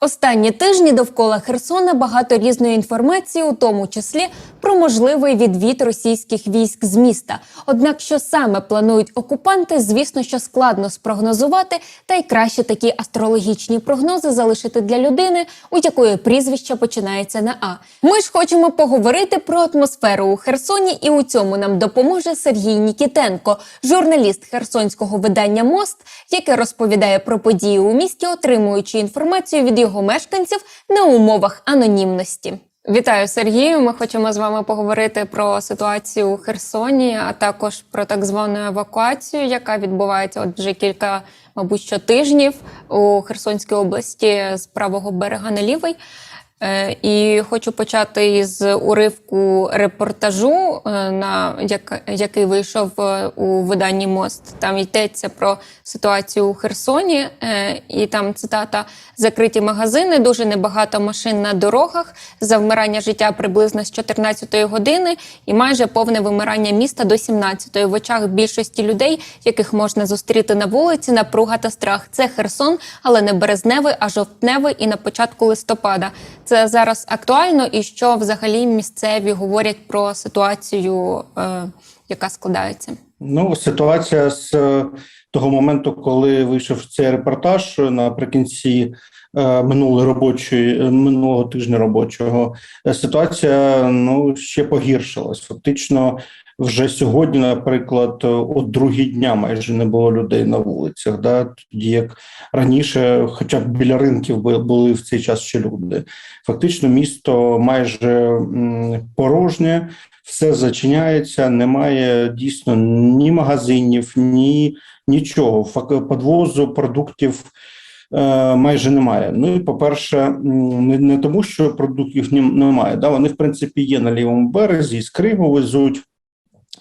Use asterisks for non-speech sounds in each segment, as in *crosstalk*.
Останні тижні довкола Херсона багато різної інформації, у тому числі про можливий відвід російських військ з міста. Однак, що саме планують окупанти, звісно, що складно спрогнозувати, та й краще такі астрологічні прогнози залишити для людини, у якої прізвище починається на А. Ми ж хочемо поговорити про атмосферу у Херсоні, і у цьому нам допоможе Сергій Нікітенко, журналіст херсонського видання Мост, яке розповідає про події у місті, отримуючи інформацію від його мешканців на умовах анонімності. Вітаю Сергію. Ми хочемо з вами поговорити про ситуацію у Херсоні, а також про так звану евакуацію, яка відбувається от вже кілька, мабуть, що тижнів у Херсонській області з правого берега на лівий. Е, І хочу почати із уривку репортажу, е, на як, який вийшов е, у виданні Мост. Там йдеться про ситуацію у Херсоні, і там цитата: закриті магазини, дуже небагато машин на дорогах, завмирання життя приблизно з 14-ї години, і майже повне вимирання міста до 17-ї. В очах більшості людей, яких можна зустріти на вулиці, напруга та страх. Це Херсон, але не березневий, а жовтневий і на початку листопада. Це зараз актуально, і що взагалі місцеві говорять про ситуацію, е, яка складається. Ну, ситуація з е, того моменту, коли вийшов цей репортаж наприкінці е, минулої робочої минулого тижня робочого, ситуація ну ще погіршилась. Фактично, вже сьогодні, наприклад, от другі дня майже не було людей на вулицях. Да, тоді як раніше, хоча б біля ринків були в цей час ще люди. Фактично, місто майже порожнє все зачиняється, немає дійсно ні магазинів, ні нічого. Подвозу продуктів е, майже немає. Ну і по-перше, не, не тому, що продуктів немає. Да, вони в принципі є на лівому березі, з Криму везуть.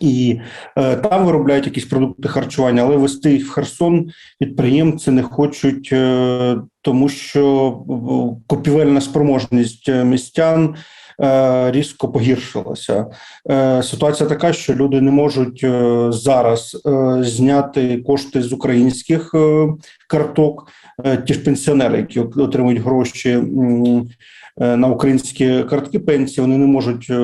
І е, там виробляють якісь продукти харчування, але вести їх в Херсон підприємці не хочуть, е, тому що купівельна спроможність е, містян різко погіршилася. Е, Ситуація така, що люди не можуть е, зараз е, зняти кошти з українських е, карток. Е, Ті ж пенсіонери, які отримують гроші е, на українські картки пенсії, вони не можуть е,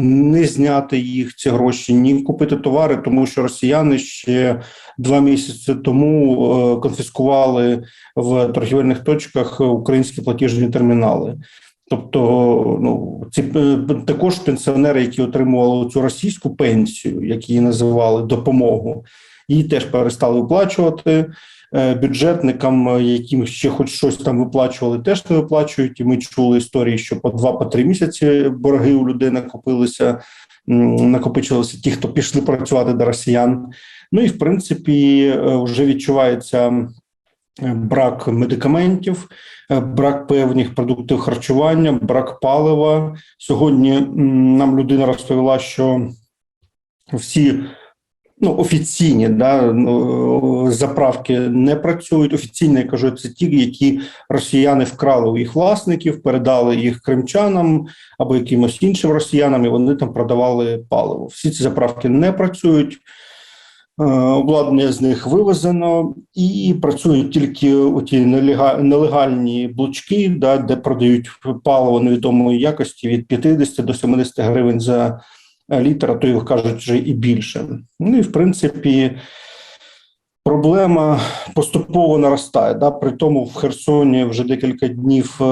не зняти їх ці гроші, ні купити товари, тому що росіяни ще два місяці тому е, конфіскували в торгівельних точках українські платіжні термінали. Тобто, ну ці е, також пенсіонери, які отримували цю російську пенсію, як її називали допомогу, її теж перестали виплачувати. Е, Бюджетникам, е, яким ще хоч щось там виплачували, теж не виплачують. І ми чули історії, що по два по три місяці борги у людей накопилися, накопичилися ті, хто пішли працювати до росіян. Ну і в принципі вже відчувається брак медикаментів, е, брак певних продуктів харчування, брак палива. Сьогодні нам людина розповіла, що всі ну, офіційні да, ну, заправки не працюють. Офіційно я кажу, це ті, які росіяни вкрали у їх власників, передали їх кримчанам або якимось іншим росіянам, і вони там продавали паливо. Всі ці заправки не працюють. Е, Обладнання з них вивезено і працюють тільки оті нелега- нелегальні блочки, да, де продають паливо невідомої якості від 50 до 70 гривень за літр, а то й кажуть вже і більше. Ну і в принципі. Проблема поступово наростає. Да? При тому в Херсоні вже декілька днів е,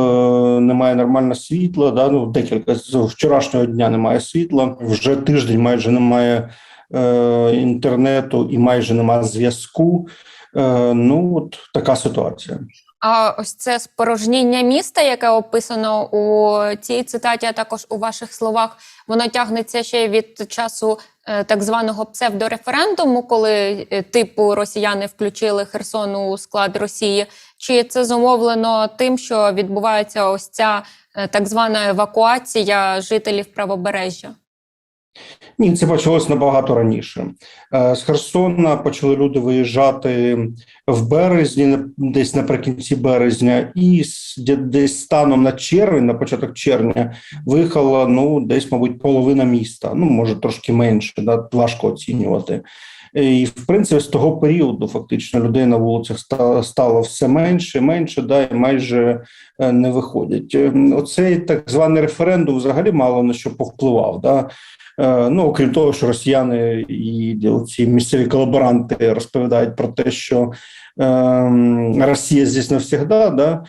немає нормального світла. Да? Ну, декілька з вчорашнього дня немає світла. Вже тиждень майже немає інтернету і майже немає зв'язку. Е, ну от така ситуація. А ось це спорожніння міста, яке описано у цій цитаті, а також у ваших словах, воно тягнеться ще від часу е, так званого псевдореферендуму, коли е, типу росіяни включили Херсон у склад Росії. Чи це зумовлено тим, що відбувається ось ця е, так звана евакуація жителів правобережжя? Ні, це почалось набагато раніше. Е, З Херсона почали люди виїжджати в березні, десь наприкінці березня, і десь станом на червень, на початок червня, виїхала ну десь, мабуть, половина міста. Ну може трошки менше, да, важко оцінювати. І в принципі з того періоду фактично людей на вулицях ста- стало все менше, менше, да, і майже е, не виходять. Ем, Оцей так званий референдум взагалі мало на що повпливав. Да. Е, Ну, окрім того, що росіяни і ці місцеві колаборанти розповідають про те, що ем, Росія здесь навсягда, да, е,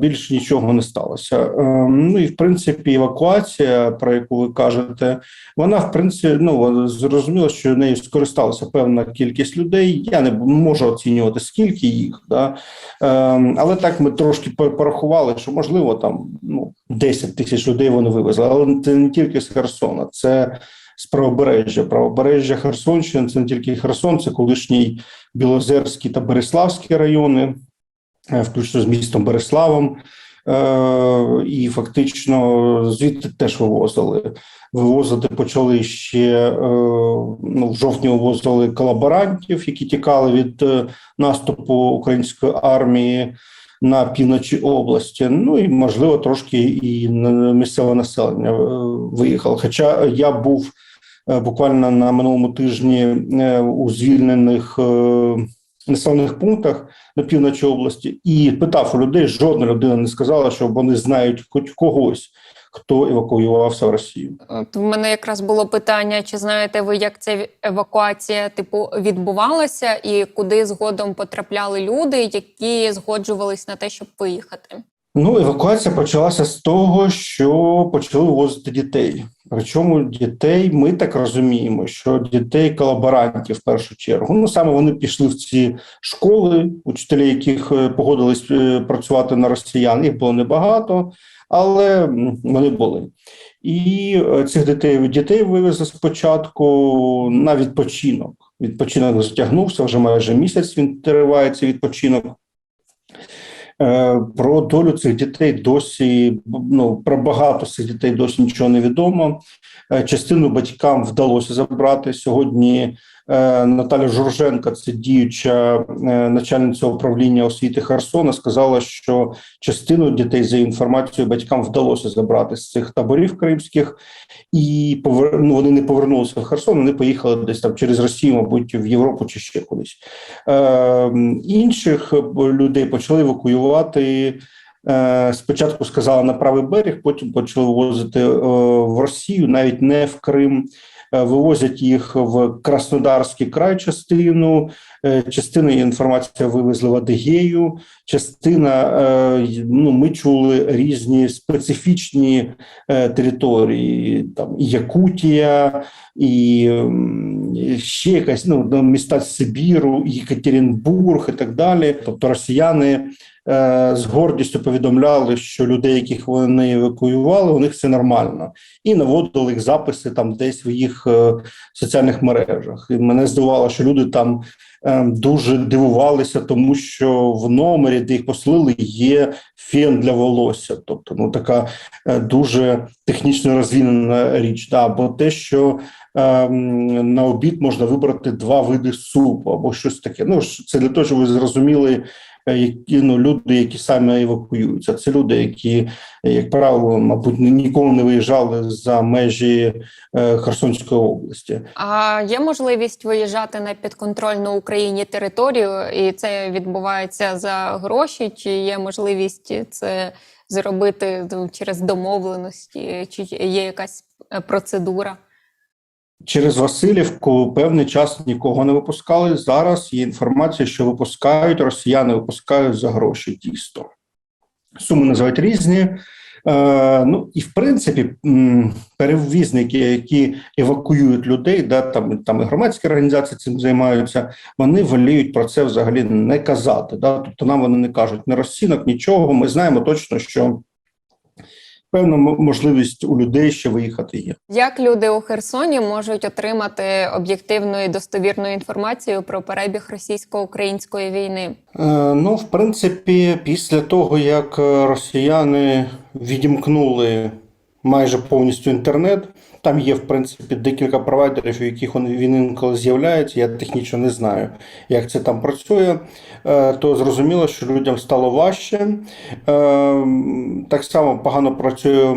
більш нічого не сталося. Ем, Ну і в принципі, евакуація, про яку ви кажете, вона в принципі ну зрозуміло, що нею скористалася певна кількість людей. Я не можу оцінювати скільки їх, да ем, але так ми трошки по- порахували, що можливо там ну 10 тисяч людей вони вивезли, але це не тільки з Херсона, це з правобережжя. Правобережжя Херсонщини це не тільки Херсон, це колишній Білозерський та Береславський райони, е, включно з містом Береславом. Е, і фактично звідти теж вивозили. Вивозити почали ще е, ну, в жовтні вивозили колаборантів, які тікали від е, наступу української армії на півночі області. Ну і можливо трошки і місцеве населення е, виїхало. Хоча я був е, буквально на минулому тижні е, у звільнених е, населених пунктах на півночі області і питав у людей, жодна людина не сказала, що вони знають хоч когось, хто евакуювався в Росію. От в мене якраз було питання: чи знаєте ви, як ця евакуація типу відбувалася, і куди згодом потрапляли люди, які згоджувались на те, щоб виїхати? Ну, евакуація почалася з того, що почали вивозити дітей. Причому дітей, ми так розуміємо, що дітей колаборантів в першу чергу. Ну саме вони пішли в ці школи, учителі, яких е, погодились е, працювати на росіян. Їх було небагато, але вони були. І е, цих дітей дітей вивезли спочатку на відпочинок. Відпочинок затягнувся вже майже місяць. Він триває цей відпочинок. Е, Про долю цих дітей досі ну про багато цих дітей досі нічого не відомо. Е, Частину батькам вдалося забрати сьогодні. Е, Наталя Журженка, це діюча е, начальниця управління освіти Херсона, сказала, що частину дітей за інформацією батькам вдалося забрати з цих таборів кримських, і повер... ну, вони не повернулися в Херсон. Вони поїхали десь там через Росію, мабуть, в Європу чи ще кудись. Е, інших е, людей почали евакуювати. Спочатку сказали на правий берег, потім почали вивозити е, в Росію, навіть не в Крим. Е, Вивозять їх в Краснодарський край частину. частина Частину інформація вивезли в Адигею. Частина е, ну ми чули різні специфічні е, території, там Якутія, і ще якась ну міста Сибіру, Єкатеринбург і так далі. Тобто росіяни е, з гордістю повідомляли, що людей, яких вони евакуювали, у них все нормально, і наводили їх записи там десь в їх е, соціальних мережах. І мене здивувало, що люди там дуже дивувалися, тому що в номері, де їх послили, є фен для волосся. Тобто, ну така е, дуже технічно розвинена річ. Да, або те, що ем, на обід можна вибрати два види супу або щось таке. Ну це для того, щоб ви зрозуміли, які ну люди, які самі евакуюються. Це люди, які, як правило, мабуть, ні- ніколи не виїжджали за межі е, Херсонської області. А є можливість виїжджати на підконтрольну Україні територію, і це відбувається за гроші? Чи є можливість це зробити ну, через домовленості, чи є якась е, процедура? Через Васильівку певний час нікого не випускали. Зараз є інформація, що випускають росіяни, випускають за гроші дійсно. Суми називають різні. Е, ну і в принципі, перевізники, які евакуюють людей, да, там, там і громадські організації цим займаються, вони воліють про це взагалі не казати. Да? Тобто нам вони не кажуть ні розцінок, нічого. Ми знаємо точно, що певна можливість у людей ще виїхати є. Як люди у Херсоні можуть отримати об'єктивну і достовірну інформацію про перебіг російсько-української війни? Е, Ну, в принципі, після того, як е, росіяни відімкнули майже повністю інтернет, там є, в принципі, декілька провайдерів, у яких він, інколи з'являється. Я технічно не знаю, як це там працює. Е, То зрозуміло, що людям стало важче. Е, Так само погано працює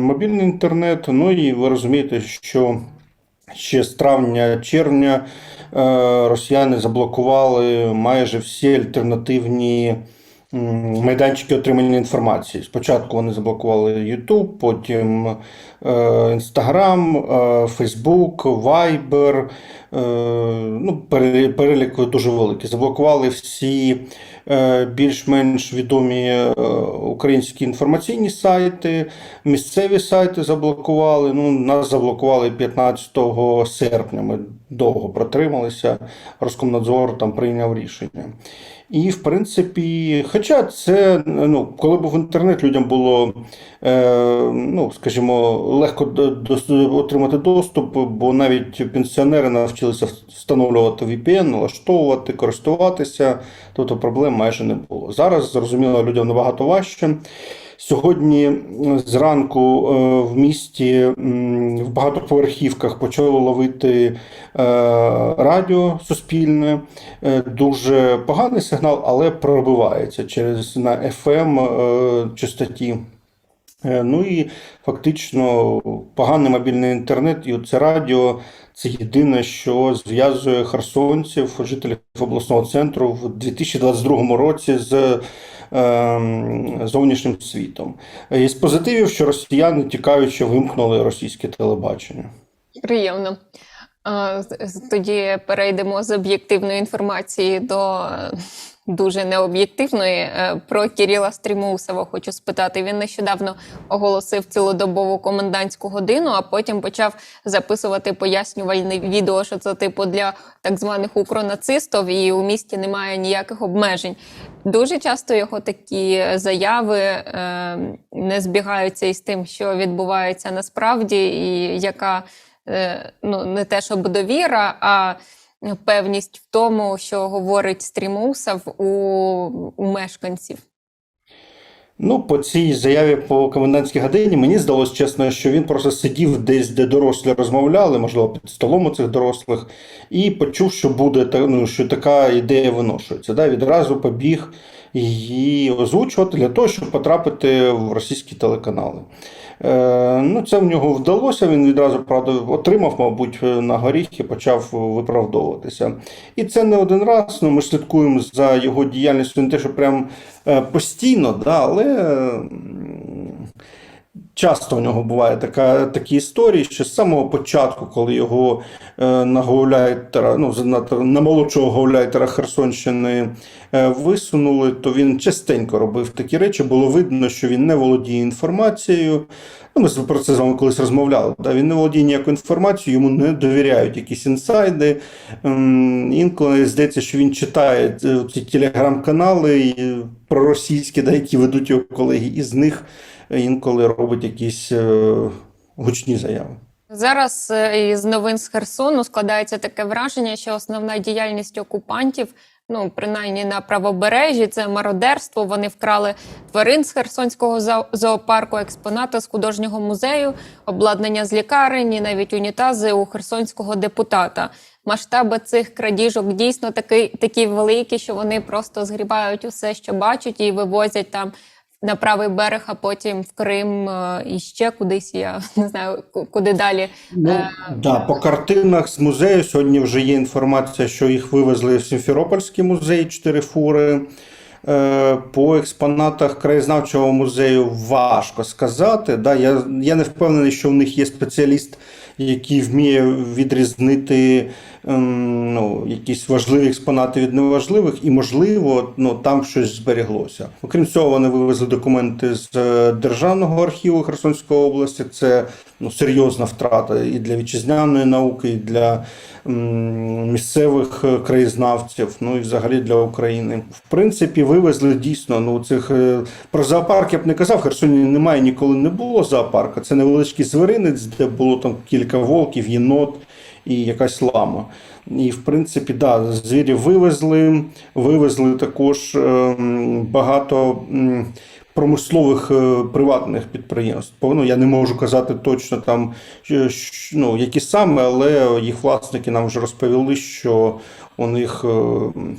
мобільний інтернет. Ну і ви розумієте, що ще з травня-червня е, росіяни заблокували майже всі альтернативні майданчики отримання інформації. Спочатку вони заблокували YouTube, потім Instagram, Facebook, Viber. Ну, перелік дуже великий. Заблокували всі е, більш-менш відомі е, українські інформаційні сайти, місцеві сайти заблокували. Ну, нас заблокували 15 серпня. Ми довго протрималися. Роскомнадзор там прийняв рішення. І, в принципі, хоча це, ну, коли був інтернет, людям було, е, ну, скажімо, легко отримати доступ, бо навіть пенсіонери навчилися встановлювати VPN, налаштовувати, користуватися, тобто проблем майже не було. Зараз, зрозуміло, людям набагато важче. Сьогодні зранку е, в місті в багатоповерхівках почали ловити е, радіо суспільне. Е, Дуже поганий сигнал, але пробивається через на FM частоті. Ну і фактично поганий мобільний інтернет і це радіо це єдине, що зв'язує херсонців, жителів обласного центру в 2022 році з зовнішнім світом. і Із позитивів, що росіяни тікаючи вимкнули російське телебачення. Приємно. З- з- Тоді перейдемо з об'єктивної інформації до е, дуже необ'єктивної. Е, Про Кіріла Стрімусова хочу спитати. Він нещодавно оголосив цілодобову комендантську годину, а потім почав записувати пояснювальне відео, що це типу для так званих укронацистів, і у місті немає ніяких обмежень. Дуже часто його такі заяви е, не збігаються із тим, що відбувається насправді, і яка е, ну, не те, щоб довіра, а певність в тому, що говорить стрімусав у, у мешканців. Ну, по цій заяві по комендантській годині мені здалося чесно, що він просто сидів десь, де дорослі розмовляли, можливо, під столом у цих дорослих, і почув, що буде ну, що така ідея виношується. Да? Відразу побіг її озвучувати для того, щоб потрапити в російські телеканали. Е, ну, це в нього вдалося. Він відразу правда отримав, мабуть, на горіх і почав виправдовуватися. І це не один раз. Ну, ми слідкуємо за його діяльністю не те, що прям е, постійно, да, але часто в нього буває така, такі історії, що з самого початку, коли його е, на гауляйтера, ну, на, на молодшого гауляйтера Херсонщини е, висунули, то він частенько робив такі речі. Було видно, що він не володіє інформацією. Ну, ми про це з вами колись розмовляли. Да? Він не володіє ніякою інформацією, йому не довіряють якісь інсайди. Ем, Інколи здається, що він читає е, ці телеграм-канали проросійські, да, які ведуть його колеги, і з них інколи робить якісь е, гучні заяви. Зараз е, із новин з Херсону складається таке враження, що основна діяльність окупантів, ну принаймні на правобережжі, це мародерство. Вони вкрали тварин з Херсонського зоо- зоопарку, експонати з художнього музею, обладнання з лікарень, навіть унітази у херсонського депутата. Масштаби цих крадіжок дійсно такі, такі великі, що вони просто згрібають усе, що бачать, і вивозять там на правий берег, а потім в Крим е, і ще кудись. Я *laughs* не знаю, куди далі. Ну, Е, да, по картинах з музею сьогодні вже є інформація, що їх вивезли в Сімферопольський музей, чотири фури. Е, По експонатах краєзнавчого музею важко сказати. Да, я, я не впевнений, що в них є спеціаліст, який вміє відрізнити ну, якісь важливі експонати від неважливих, і, можливо, ну, там щось збереглося. Окрім цього, вони вивезли документи з е, Державного архіву Херсонської області. Це ну, серйозна втрата і для вітчизняної науки, і для м, місцевих е, краєзнавців, ну і взагалі для України. В принципі, вивезли дійсно ну, цих е, про зоопарк я б не казав. Херсоні немає ніколи не було зоопарка. Це невеличкий звіринець, де було там кілька волків, єнот і якась лама. І, в принципі, да, звірів вивезли, вивезли також ем, багато. Промислових е, приватних підприємств. Ну, я не можу казати точно там, ну, які саме, але їх власники нам вже розповіли, що у них е,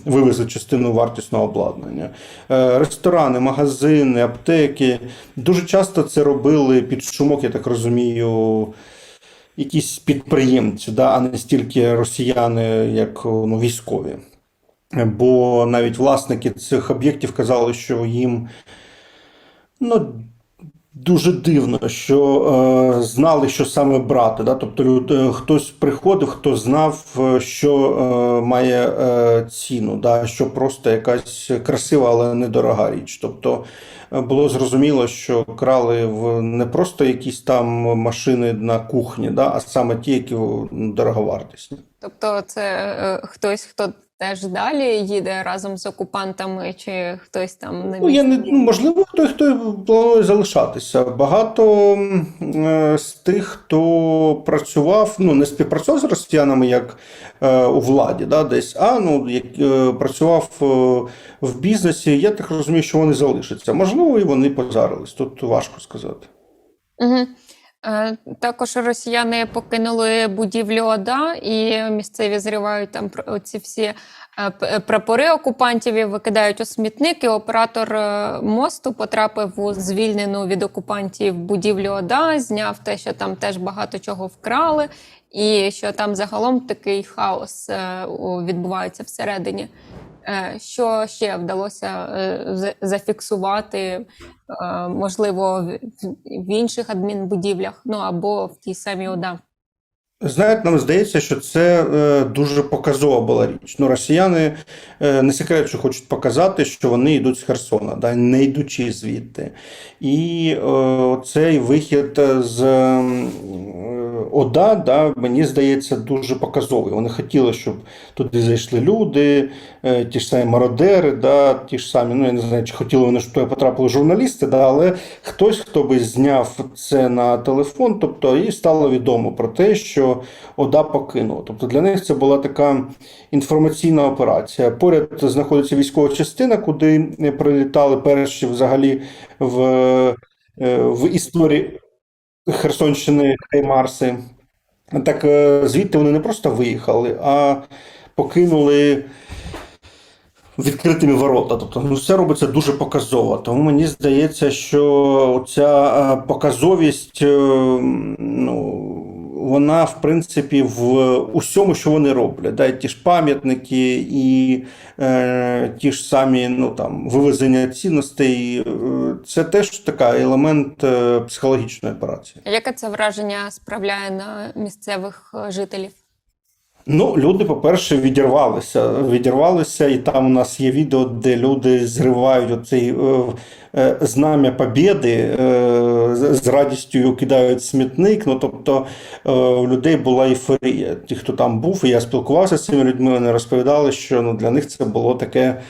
вивезли частину вартісного обладнання. Е, Ресторани, магазини, аптеки. Дуже часто це робили під шумок, я так розумію, якісь підприємці, да, а не стільки росіяни, як ну, військові. Бо навіть власники цих об'єктів казали, що їм ну, дуже дивно, що е, знали, що саме брати. Да? Тобто люд, е, хтось приходив, хто знав, е, що е, має е, ціну, да? що просто якась красива, але недорога річ. Тобто е, було зрозуміло, що крали в не просто якісь там машини на кухні, да? а саме ті, які ну, дороговартісні. Тобто, це е, хтось, хто теж далі їде разом з окупантами, чи хтось там на Ну, я не ну, можливо, той, хто планує залишатися. Багато е, з тих, хто працював, ну не співпрацював з росіянами як е, у владі, да, десь, а ну як е, працював е, в бізнесі. Я так розумію, що вони залишаться. Можливо, і вони позарились. Тут важко сказати. Угу. Е, також росіяни покинули будівлю ОДА, і місцеві зривають там ці всі е, прапори окупантів і викидають у смітник. І оператор е, мосту потрапив у звільнену від окупантів будівлю ОДА, зняв те, що там теж багато чого вкрали, і що там загалом такий хаос е, відбувається всередині. Е, Що ще вдалося е, зафіксувати, е, можливо, в- інших адмінбудівлях, ну або в тій самій ОДА? Знаєте, нам здається, що це е, дуже показова була річ. Ну, росіяни е, не секрет, що хочуть показати, що вони йдуть з Херсона, да, не йдучи звідти. І е, цей вихід з е, ОДА, да, мені здається, дуже показовий. Вони хотіли, щоб туди зайшли люди, е, ті ж самі мародери, да, ті ж самі, ну я не знаю, чи хотіли вони, щоб туди потрапили журналісти, да, але хтось, хто би зняв це на телефон, тобто і стало відомо про те, що ОДА покинула. Тобто для них це була така інформаційна операція. Поряд знаходиться військова частина, куди прилітали перші взагалі в, е, в історії Херсонщини Хаймарси. Так е, звідти вони не просто виїхали, а покинули відкритими ворота. Тобто, ну все робиться дуже показово. Тому мені здається, що ця е, показовість, е, ну, вона, в принципі, в усьому, що вони роблять. Да? І ті ж пам'ятники, і е, ті ж самі ну, там, вивезення цінностей. е, Це теж така елемент е, психологічної операції. Яке це враження справляє на місцевих е, жителів? Ну, люди, по-перше, відірвалися. Відірвалися, і там у нас є відео, де люди зривають оцей е, е, знам'я Побєди, е, з радістю кидають смітник. Ну, тобто е, у людей була ейфорія. Ті, хто там був, і я спілкувався з цими людьми, вони розповідали, що ну, для них це було таке.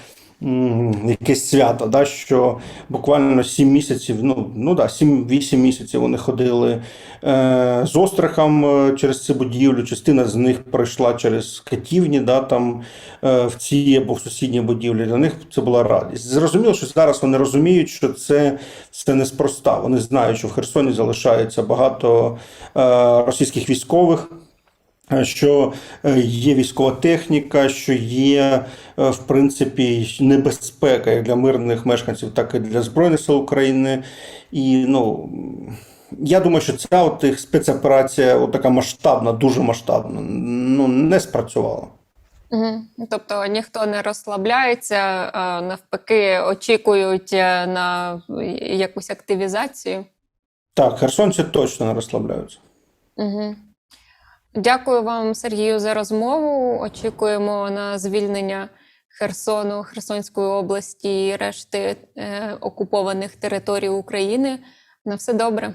Якесь свято, да, що буквально 7 місяців, ну, ну да, 7-8 місяців вони ходили е, з острахом е, через цю будівлю. Частина з них пройшла через катівні, да, там, е, в цій або в сусідній будівлі. Для них це була радість. Зрозуміло, що зараз вони розуміють, що це, це неспроста. Вони знають, що в Херсоні залишається багато е, російських військових. Е, Що е, є військова техніка, що є, е, в принципі, небезпека як для мирних мешканців, так і для Збройних сил України. І ну, я думаю, що ця от їх спецоперація, от така масштабна, дуже масштабна, ну, не спрацювала. Угу. Тобто ніхто не розслабляється, а навпаки, очікують на якусь активізацію. Так, херсонці точно не розслабляються. Угу. Дякую вам, Сергію, за розмову. Очікуємо на звільнення Херсону, Херсонської області і решти е, окупованих територій України. На все добре.